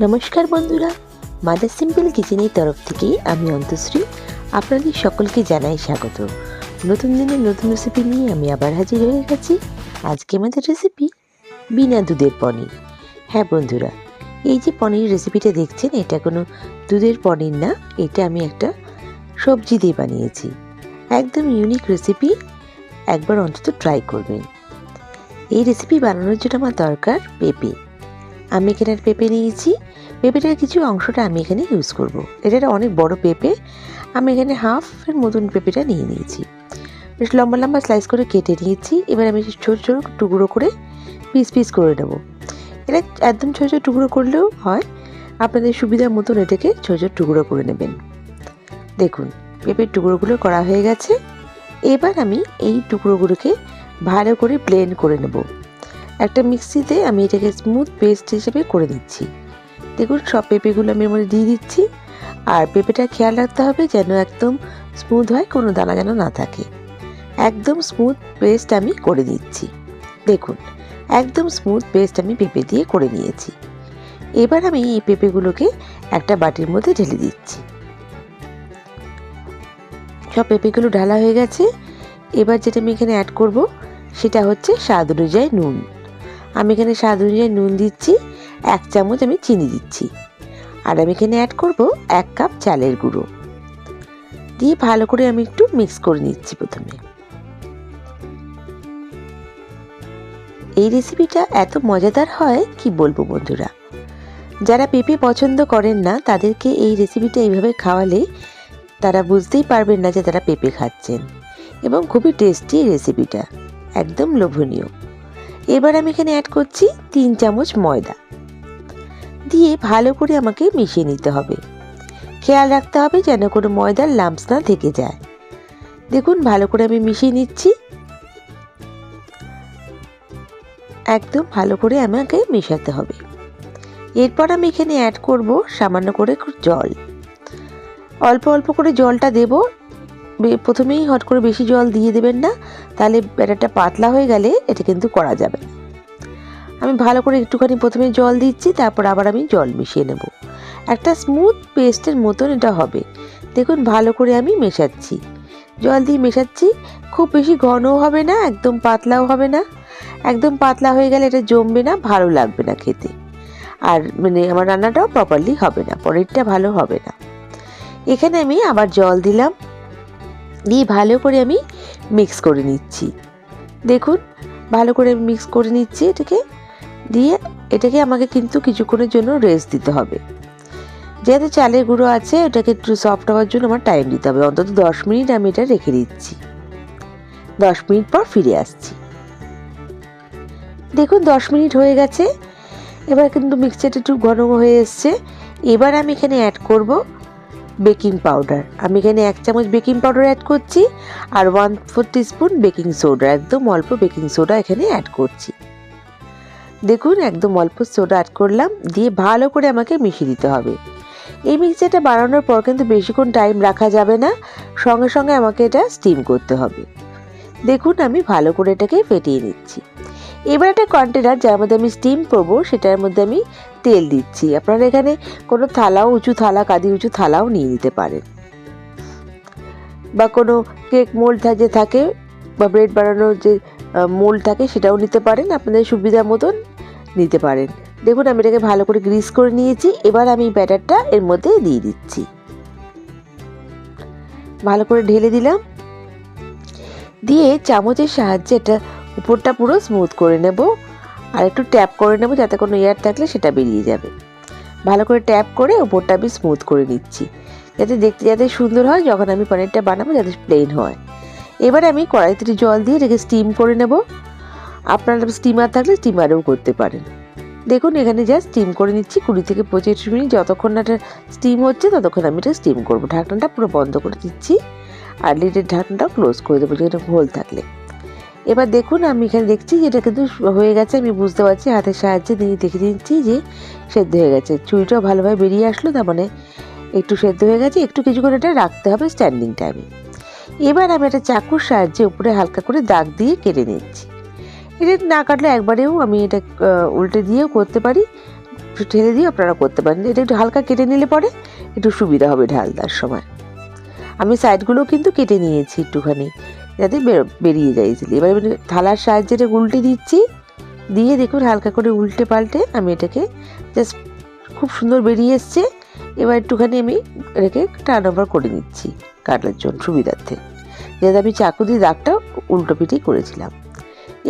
নমস্কার বন্ধুরা mother simple কিচেনের তরফ থেকে আমি অন্তশ্রী আপনাদের সকলকে জানাই স্বাগত। নতুন দিনের নতুন রেসিপি নিয়ে আমি আবার হাজির হয়ে গেছি আজকে আমাদের রেসিপি বিনা দুধের পনির। হ্যাঁ বন্ধুরা, এই যে পনির রেসিপিটা দেখছেন, এটা কোনো দুধের পনির না, এটা আমি একটা সবজি দিয়ে বানিয়েছি। একদম ইউনিক রেসিপি একবার অন্তত ট্রাই করবেন। এই রেসিপি বানানোর জন্য আমার দরকার পেঁপে। আমি এখানে পেঁপে নিয়েছি। পেঁপেটার কিছু অংশটা আমি এখানে ইউজ করব। এটা অনেক বড় পেঁপে। আমি এখানে হাফের মতন পেঁপেটা নিয়ে নিয়েছি। বেশ লম্বা লম্বা স্লাইস করে কেটে নিয়েছি। এবার আমি ছোটো ছোটো টুকরো করে পিস পিস করে নেব। এটা একদম ছোটো ছোটো টুকরো করলেও হয়। আপনাদের সুবিধার মতন এটাকে ছোটো ছোটো টুকরো করে নেবেন। দেখুন, পেঁপের টুকরোগুলো করা হয়ে গেছে। এবার আমি এই টুকরোগুলোকে ভালো করে প্লেন করে নেব। একটা মিক্সিতে আমি এটাকে স্মুথ পেস্ট হিসেবে করে দিচ্ছি। দেখুন, সব পেঁপেগুলো আমি মধ্যে দিয়ে দিচ্ছি। আর পেঁপেটা খেয়াল রাখতে হবে যেন একদম স্মুথ হয়, কোনো দানা যেন না থাকে। একদম স্মুথ পেস্ট আমি করে দিচ্ছি। দেখুন, একদম স্মুথ পেস্ট আমি পেঁপে দিয়ে করে নিয়েছি। এবার আমি এই পেঁপেগুলোকে একটা বাটির মধ্যে ঢেলে দিচ্ছি। সব পেঁপেগুলো ঢালা হয়ে গেছে। এবার যেটা আমি এখানে অ্যাড করব, সেটা হচ্ছে স্বাদ অনুযায়ী নুন। আমি এখানে স্বাদ অনুযায়ী নুন দিচ্ছি, এক চামচ আমি চিনি দিচ্ছি। আর আমি এখানে অ্যাড করব এক কাপ চালের গুঁড়ো। দিয়ে ভালো করে আমি একটু মিক্স করে নিচ্ছি প্রথমে। এই রেসিপিটা এত মজাদার হয়, কি বলব বন্ধুরা? যারা পেঁপে পছন্দ করেন না, তাদেরকে এই রেসিপিটা এইভাবে খাওয়ালে তারা বুঝতেই পারবেন না যে তারা পেঁপে খাচ্ছেন। এবং খুবই টেস্টি রেসিপিটা একদম লোভনীয়। এবার আমি এখানে অ্যাড করছি তিন চামচ ময়দা। দিয়ে ভালো করে আমাকে মিশিয়ে নিতে হবে। খেয়াল রাখতে হবে যেন কোনো ময়দার লাম্পস না থেকে যায়। দেখুন, ভালো করে আমি মিশিয়ে নিচ্ছি। একদম ভালো করে আমাকে মেশাতে হবে। এরপর আমি এখানে অ্যাড করব সামান্য করে জল। অল্প অল্প করে জলটা দেব। প্রথমেই হট করে বেশি জল দিয়ে দেবেন না, তাহলে ব্যাটারটা পাতলা হয়ে গেলে এটা কিন্তু করা যাবে। আমি ভালো করে একটুখানি প্রথমে জল দিচ্ছি, তারপর আবার আমি জল মিশিয়ে নেব। একটা স্মুথ পেস্টের মতন এটা হবে। দেখুন, ভালো করে আমি মেশাচ্ছি। জল দিয়ে মেশাচ্ছি, খুব বেশি ঘনও হবে না, একদম পাতলাও হবে না। একদম পাতলা হয়ে গেলে এটা জমবে না, ভালো লাগবে না খেতে। আর মানে আমার রান্নাটাও প্রপারলি হবে না, পনিরটা ভালো হবে না। এখানে আমি আবার জল দিলাম। দিয়ে ভালো করে আমি মিক্স করে নিচ্ছি। দেখুন, ভালো করে মিক্স করে নিচ্ছি এটাকে, দিয়ে এটাকে আমাকে কিন্তু কিছুক্ষণের জন্য রেস্ট দিতে হবে। যেহেতু চালের গুঁড়ো আছে, ওটাকে একটু সফট হওয়ার জন্য আমার টাইম দিতে হবে। অন্তত দশ মিনিট আমি এটা রেখে দিচ্ছি। দশ মিনিট পর ফিরে আসছি। দেখুন, দশ মিনিট হয়ে গেছে। এবার কিন্তু মিক্সচারটা একটু ঘন হয়ে এসছে। এবার আমি এখানে অ্যাড করব বেকিং পাউডার। আমি এখানে এক চামচ বেকিং পাউডার অ্যাড করছি আর one four spoon baking soda একদম অল্প বেকিং সোডা এখানে অ্যাড করছি। দেখুন, একদম অল্প সোডা অ্যাড করলাম, দিয়ে ভালো করে আমাকে মিশিয়ে দিতে হবে। এই মিক্সচারটা বানানোর পর কিন্তু বেশিক্ষণ টাইম রাখা যাবে না, সঙ্গে সঙ্গে আমাকে এটা স্টিম করতে হবে। দেখুন, আমি ভালো করে এটাকে ফেটিয়ে নিচ্ছি। এবার একটা কন্টেনার যার মধ্যে আমি স্টিম করব, সেটার মধ্যে আমি তেল দিচ্ছি। আপনারা এখানে কোনো থালাও, উঁচু থালা কাদি উঁচু থালাও নিয়ে নিতে পারেন। বা কোনো কেক মোল্ড যে থাকে, বা ব্রেড বানানোর যে মোল্ড থাকে, সেটাও নিতে পারেন। আপনাদের সুবিধা মতন নিতে পারেন। দেখুন, আমি এটাকে ভালো করে গ্রিস করে নিয়েছি। এবার আমি ব্যাটারটা এর মধ্যে দিয়ে দিচ্ছি। ভালো করে ঢেলে দিলাম। দিয়ে চামচের সাহায্যে এটা উপরটা পুরো স্মুথ করে নেব আর একটু ট্যাপ করে নেব যাতে কোনো এয়ার থাকলে সেটা বেরিয়ে যাবে। ভালো করে ট্যাপ করে উপরটা আমি স্মুথ করে নিচ্ছি। যাতে দেখতে যাতে সুন্দর হয়, যখন আমি পনিরটা বানাবো যাতে প্লেন হয়। এবার আমি কড়াইতে জল দিয়ে এটাকে স্টিম করে নেব। আপনারা স্টিমার থাকলে স্টিমারেও করতে পারেন। দেখুন, এখানে যা স্টিম করে নিচ্ছি। কুড়ি থেকে পঁচিশ মিনিট যতক্ষণ না এটা স্টিম হচ্ছে, ততক্ষণ আমি এটা স্টিম করব। ঢাকনাটা পুরো বন্ধ করে দিচ্ছি। আর লিডের ঢাকনাটাও ক্লোজ করে দেবো যেখানে হোল থাকলে। এবার দেখুন, আমি এখানে দেখছি যে এটা কিন্তু হয়ে গেছে, আমি বুঝতে পারছি হাতের সাহায্যে দিয়ে দেখে দিচ্ছি যে সেদ্ধ হয়ে গেছে। চুইটাও ভালোভাবে বেরিয়ে আসলো, তার মানে একটু সেদ্ধ হয়ে গেছে, একটু কিছুক্ষণ এটা রাখতে হবে স্ট্যান্ডিং টাইমে এবার আমি একটা চাকুর সাহায্যে উপরে হালকা করে দাগ দিয়ে কেটে নিচ্ছি। এটা না কাটলে একবারেও আমি এটা উল্টে দিয়েও করতে পারি, ঠেলে দিয়ে আপনারা করতে পারেন। এটা একটু হালকা কেটে নিলে পরে একটু সুবিধা হবে ঢালদার সময়। আমি সাইডগুলো কিন্তু কেটে নিয়েছি একটুখানি। যাতে বেরিয়ে যায় ইজিলি এবার থালার সাহায্যে এটা উল্টে দিচ্ছি। দিয়ে দেখুন হালকা করে উল্টে পাল্টে আমি এটাকে জাস্ট খুব সুন্দর বেরিয়ে এসছে। এবার একটুখানি আমি এটাকে টার্ন ওভার করে নিচ্ছি কাটার জন্য সুবিধার্থে। যাতে আমি চাকু দিয়ে দাগটা উল্টো পিঠেই করেছিলাম।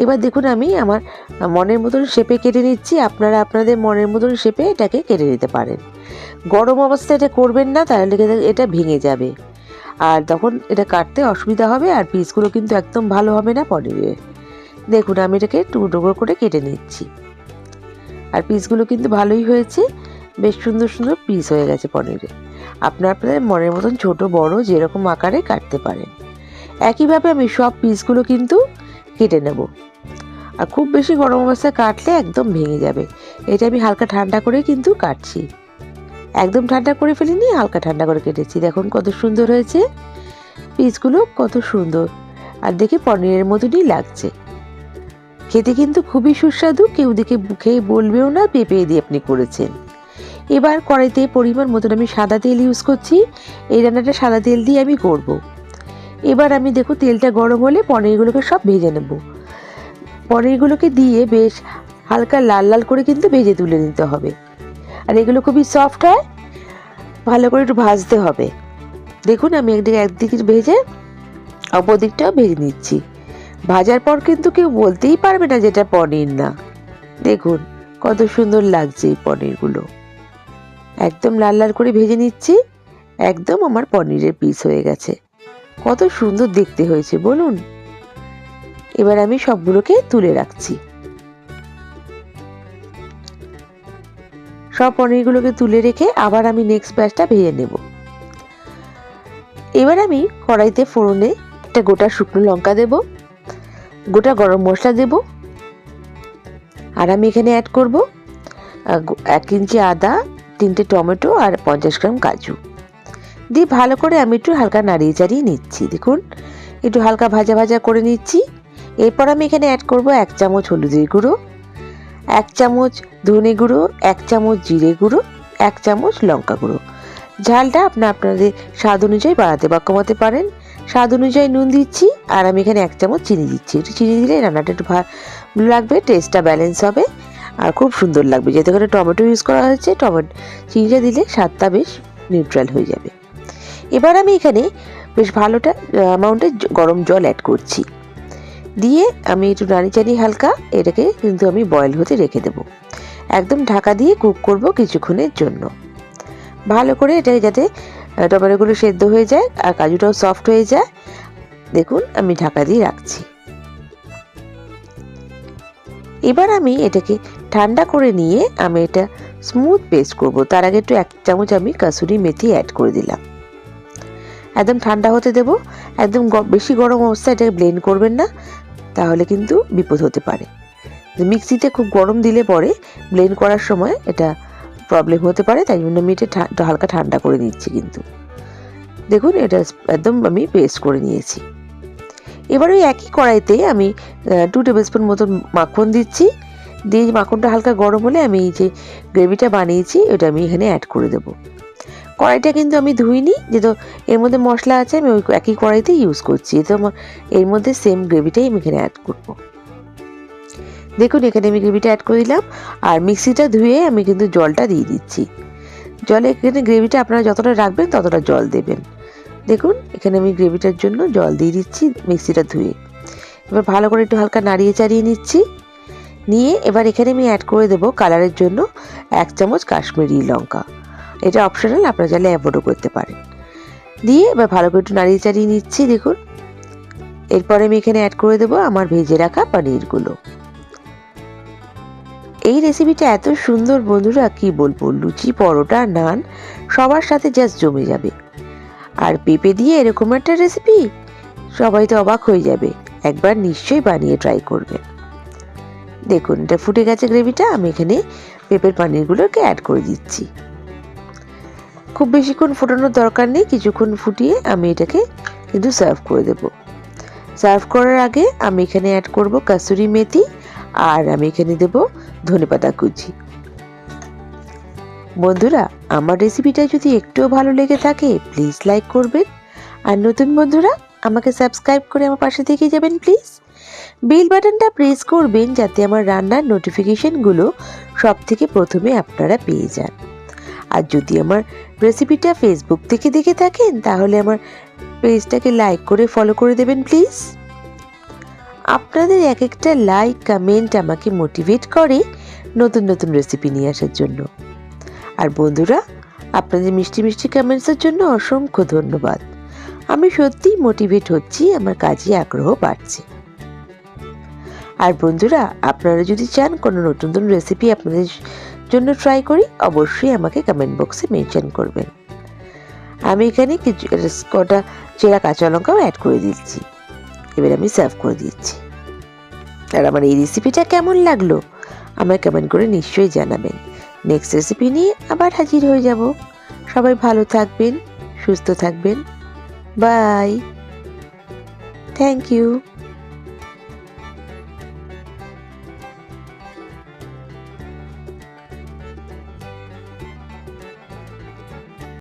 এবার দেখুন আমি আমার মনের মতন শেপে কেটে নিচ্ছি। আপনারা আপনাদের মনের মতন শেপে এটাকে কেটে নিতে পারেন। গরম অবস্থায় এটা করবেন না, তাহলে এটা ভেঙে যাবে। আর তখন এটা কাটতে অসুবিধা হবে আর পিসগুলো কিন্তু একদম ভালো হবে না পনিরে দেখুন, আমি এটাকে টুকরো করে কেটে নিচ্ছি। আর পিসগুলো কিন্তু ভালোই হয়েছে। বেশ সুন্দর সুন্দর পিস হয়ে গেছে পনিরে। আপনার আপনাদের মনের মতন ছোট, বড় যেরকম আকারে কাটতে পারেন। একইভাবে আমি সব পিসগুলো কিন্তু কেটে নেব। আর খুব বেশি গরম অবস্থায় কাটলে একদম ভেঙে যাবে। এটা আমি হালকা ঠান্ডা করে কিন্তু কাটছি। একদম ঠান্ডা করে ফেলিনি, হালকা ঠান্ডা করে কেটেছি। দেখুন কত সুন্দর হয়েছে। পিসগুলো কত সুন্দর। আর দেখে পনিরের মতনই লাগছে। খেতে কিন্তু খুবই সুস্বাদু, কেউ দেখে খেয়ে বলবেও না, পেঁপে দিয়ে আপনি করেছেন। এবার কড়াইতে পরিমাণ মতন আমি সাদা তেল ইউজ করছি। এই রান্নাটা সাদা তেল দিয়ে আমি করব। এবার আমি দেখো তেলটা গরম হলে পনিরগুলোকে সব ভেজে নেব। পনিরগুলোকে দিয়ে বেশ হালকা লাল লাল করে কিন্তু ভেজে তুলে নিতে হবে। আর এগুলো খুবই সফট হয়। ভালো করে একটু ভাজতে হবে। দেখুন, আমি একদিকে একদিকে ভেজে অপর দিকটাও ভেজে নিচ্ছি। ভাজার পর কিন্তু কেউ বলতেই পারবে না যেটা পনির না। দেখুন, কত সুন্দর লাগছে এই পনিরগুলো। একদম লাল লাল করে ভেজে নিচ্ছি। একদম আমার পনিরের পিস হয়ে গেছে। কত সুন্দর দেখতে হয়েছে, বলুন। এবার আমি সবগুলোকে তুলে রাখছি। সব পনিরগুলোকে তুলে রেখে আবার আমি নেক্সট ব্যাচটা ভেজে নেব। এবার আমি কড়াইতে ফোড়নে একটা গোটা শুকনো লঙ্কা দেব, গোটা গরম মশলা দেব, আর আমি এখানে অ্যাড করব এক ইঞ্চি আদা, তিনটে টমেটো আর পঞ্চাশ গ্রাম কাজু। দিয়ে ভালো করে আমি একটু হালকা নাড়িয়ে চাড়িয়ে নিচ্ছি। দেখুন, একটু হালকা ভাজা ভাজা করে নিচ্ছি। এরপর আমি এখানে অ্যাড করব এক চামচ হলুদের গুঁড়ো এক চামচ ধনে গুঁড়ো, এক চামচ জিরে গুঁড়ো, এক চামচ লঙ্কা গুঁড়ো। ঝালটা আপনার আপনাদের স্বাদ অনুযায়ী বাড়াতে বা কমাতে পারেন। স্বাদ অনুযায়ী নুন দিচ্ছি আর আমি এখানে এক চামচ চিনি দিচ্ছি। একটু চিনি দিলে রান্নাটা একটু ভালো লাগবে টেস্টটা ব্যালেন্স হবে আর খুব সুন্দর লাগবে। যেহেতু এখানে টমেটো ইউজ করা হয়েছে, টমেটো চিনিটা দিলে স্বাদটা বেশ নিউট্রাল হয়ে যাবে। এবার আমি এখানে বেশ ভালোটা অ্যামাউন্টে গরম জল অ্যাড করছি। দিয়ে আমি একটু নাড়ি চাড়ি হালকা এটাকে কিন্তু আমি বয়েল হতে রেখে দেবো। একদম ঢাকা দিয়ে কুক করব কিছুক্ষণের জন্য। ভালো করে এটাকে যাতে টমেটোগুলো সেদ্ধ হয়ে যায় আর কাজুটাও সফট হয়ে যায়, দেখুন আমি ঢাকা দিয়ে রাখছি। এবার আমি এটাকে ঠান্ডা করে নিয়ে আমি এটা স্মুথ পেস্ট করব। তার আগে একটু এক চামচ আমি কাসুরি মেথি অ্যাড করে দিলাম। একদম ঠান্ডা হতে দেব। একদম বেশি গরম অবস্থায় এটাকে ব্লেন্ড করবেন না। তাহলে কিন্তু বিপদ হতে পারে। মিক্সিতে খুব গরম দিলে পরে ব্লেন্ড করার সময় এটা প্রবলেম হতে পারে, তাই জন্য আমি এটা হালকা ঠান্ডা করে নিচ্ছি কিন্তু। দেখুন, এটা একদম আমি পেস্ট করে নিয়েছি। এবার ওই একই কড়াইতে আমি টু টেবিল স্পুন মতন মাখন দিচ্ছি। দিয়ে মাখনটা হালকা গরম হলে আমি এই যে গ্রেভিটা বানিয়েছি, ওটা আমি এখানে অ্যাড করে দেবো। কড়াইটা কিন্তু আমি ধুইনি, যেহেতু এর মধ্যে মশলা আছে, আমি ওই একই কড়াইতে ইউজ করছি তো এর মধ্যে সেম গ্রেভিটাই আমি এখানে অ্যাড করব। দেখুন, এখানে আমি গ্রেভিটা অ্যাড করে দিলাম, আর মিক্সিটা ধুয়ে আমি কিন্তু জলটা দিয়ে দিচ্ছি। জলে এখানে গ্রেভিটা আপনারা যতটা রাখবেন, ততটা জল দেবেন। দেখুন, এখানে আমি গ্রেভিটার জন্য জল দিয়ে দিচ্ছি, মিক্সিটা ধুয়ে। এবার ভালো করে একটু হালকা নাড়িয়ে চাড়িয়ে নিচ্ছি। নিয়ে এবার এখানে আমি অ্যাড করে দেবো কালারের জন্য এক চামচ কাশ্মীরি লঙ্কা। এটা অপশনাল আপনারা চাইলে অ্যাভয়েডও করতে পারেন। দিয়ে এবার ভালো করে একটু নাড়িয়ে চাড়িয়ে নিচ্ছি, দেখুন। এরপরে আমি এখানে অ্যাড করে দেবো আমার ভেজে রাখা পনিরগুলো। এই রেসিপিটা এত সুন্দর বন্ধুরা, কি বলব, লুচি, পরোটা, নান, সবার সাথে জাস্ট জমে যাবে। আর পেঁপে দিয়ে এরকম একটা রেসিপি সবাই তো অবাক হয়ে যাবে। একবার নিশ্চয়ই বানিয়ে ট্রাই করবেন। দেখুন, এটা ফুটে গেছে গ্রেভিটা আমি এখানে পেঁপের পানিরগুলোকে অ্যাড করে দিচ্ছি। খুব বেশিক্ষণ ফোটানোর দরকার নেই, কিছুক্ষণ ফুটিয়ে আমি এটাকে কিন্তু সার্ভ করে দেব। সার্ভ করার আগে আমি এখানে অ্যাড করব কাসুরি মেথি আর আমি এখানে দেব ধনেপাতা কুচি। বন্ধুরা, আমার রেসিপিটা যদি একটুও ভালো লেগে থাকে প্লিজ লাইক করবেন। আর নতুন বন্ধুরা, আমাকে সাবস্ক্রাইব করে আমার পাশে থেকে যাবেন প্লিজ বেল বাটনটা প্রেস করবেন যাতে আমার রান্নার নোটিফিকেশনগুলো সব থেকে প্রথমে আপনারা পেয়ে যান। আর যদি আমার রেসিপিটা ফেসবুক থেকে দেখে থাকেন, তাহলে আমার পেজটাকে লাইক করে ফলো করে দেবেন প্লিজ আপনাদের এক একটা লাইক কমেন্ট আমাকে মোটিভেট করে নতুন নতুন রেসিপি নিয়ে আসার জন্য। আর বন্ধুরা, আপনাদের মিষ্টি মিষ্টি কমেন্টসের জন্য অসংখ্য ধন্যবাদ। আমি সত্যিই মোটিভেট হচ্ছি, আমার কাজে আগ্রহ বাড়ছে। আর বন্ধুরা, আপনারা যদি চান কোনো নতুন নতুন রেসিপি আপনাদের জন্য ট্রাই করি, অবশ্যই আমাকে কমেন্ট বক্সে মেনশন করবেন। আমি এখানে কিছু কটা চেরা কাঁচা লঙ্কাও অ্যাড করে দিচ্ছি। এবার আমি সার্ভ করে দিচ্ছি। আর আমার এই রেসিপিটা কেমন লাগল? আমায় কমেন্ট করে নিশ্চয়ই জানাবেন। নেক্সট রেসিপি নিয়ে আবার হাজির হয়ে যাব। সবাই ভালো থাকবেন, সুস্থ থাকবেন। Bye thank you